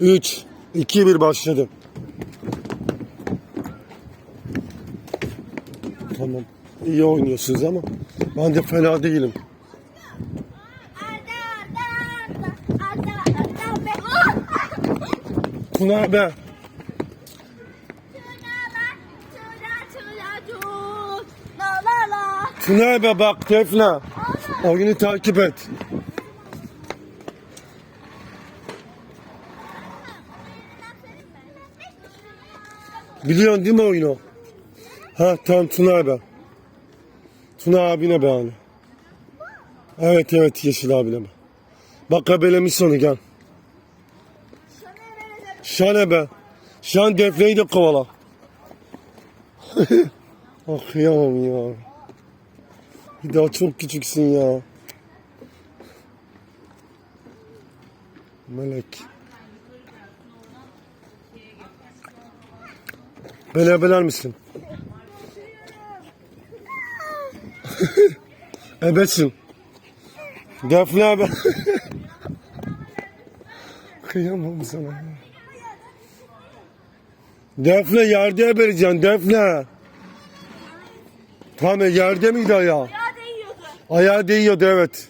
3, 2, 1 başladı. Tamam. İyi oynuyorsunuz ama ben de fena değilim. Tuna be. Tuna be bak Defne. Oyunu takip et. Biliyorsun değil mi oyunu? Ha tamam Tuna abi. Tuna abine be hani. Evet evet Yeşil abine be. Bak abelemiş onu gel. Şane be. Şan defneyi de kovala. ah kıyamam ya. Bir daha çok küçüksün ya. Melek. Beni ebeler misin? Ebesin. Defne abi. Kıyamam sana. Defne yerde ebeleceksin Defne. Tamam yerde miydi ayağı? Ayağı değiyordu evet.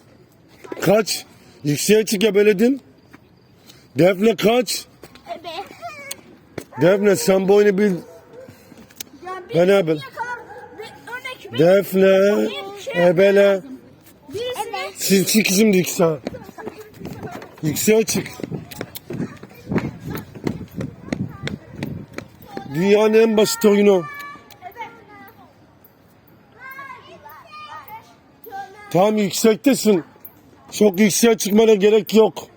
Kaç? Yükseğe çık ebeledin. Defne kaç? Defne sen bu oyunu bil. Ben ebel. Defne. Ebele. Siz çık şimdi yükseğe. Yükseğe çık. Dünyanın en basit oyunu. Tam yüksektesin. Çok yükseğe çıkmana gerek yok.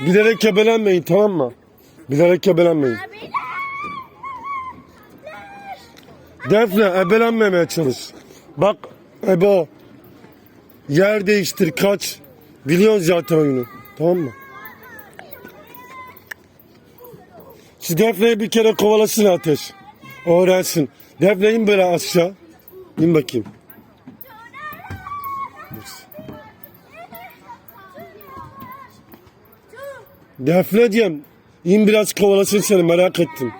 Bilerek kebelenmeyin tamam mı? Bilerek kebelenmeyin. Defne ebelenmemeye çalış. Bak Ebo. Yer değiştir kaç. Biliyorsun zaten oyunu. Tamam mı? Şu Defne'yi bir kere kovalasın ateş. Öğrensin. Defne in böyle aşağı. İn bakayım. Defne diyeyim. İn biraz kovalasın seni merak ettim.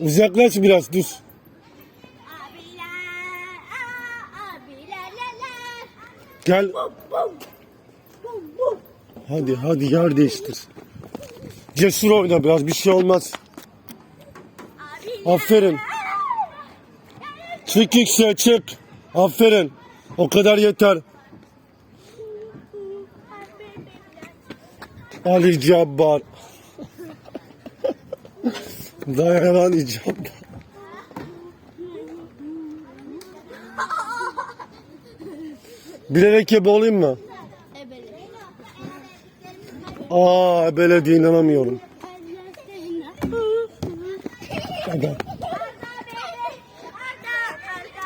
Uzaklaş biraz dur. Gel. Hadi hadi yer değiştir. Cesur oyna biraz bir şey olmaz. Aferin. Çık yükseğe çık. Aferin. O kadar yeter. Ali Cabbar. Dayan Ali Cabbar. Bilerek ebe olayım mı? Aa belediye inanamıyorum. Hadi.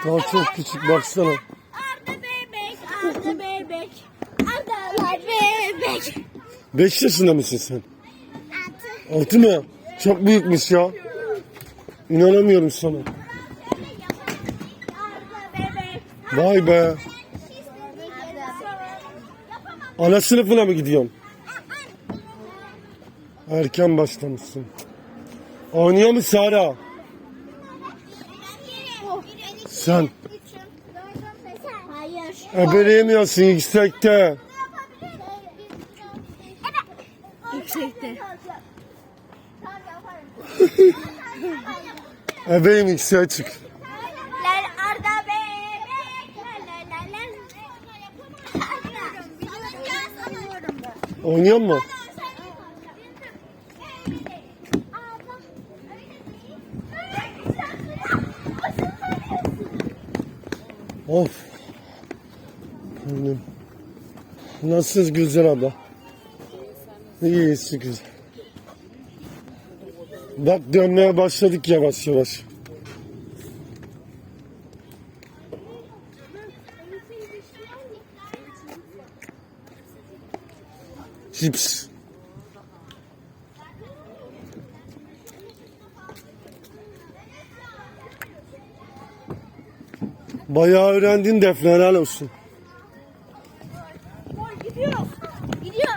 Daha çok küçük baksana. Arda bebek, Arda bebek, Arda bebek. 5 yaşında mısın sen? 6 mı? Çok büyükmüş ya. İnanamıyorum sana. Arda bebek. Vay be. Ana sınıfına mı gidiyorsun? Erken başlamışsın. Oynuyor mu Sara? Sen Hayır. ebeleyemiyorsun yüksekte. Yüksekte. Ebeyim yükseğe çık. Oynuyor mu? Of. Nasılsınız Gülcan abla? İyiyiz güzel. Bak dönmeye başladık yavaş yavaş. Cips. Bayağı öğrendin Defne helal olsun. Gol gidiyor. Gidiyor.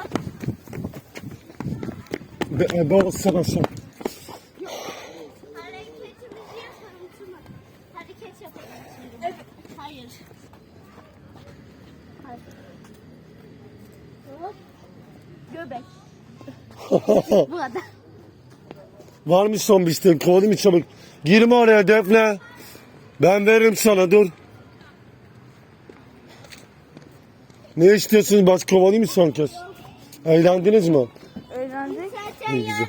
Be, e, baba sana sen. Hareketimizi yapalım keç yapalım şimdi. Evet. Hayır. Hayır. Hop. Göbek. Bu kadar. Var mı son bir isteğin? Kovalayayım mı çabuk? Girme oraya Defne. Ben veririm sana dur. Ne istiyorsunuz? Baş kovalayayım mı son kez? Eğlendiniz mi? Zaten Ne güzel.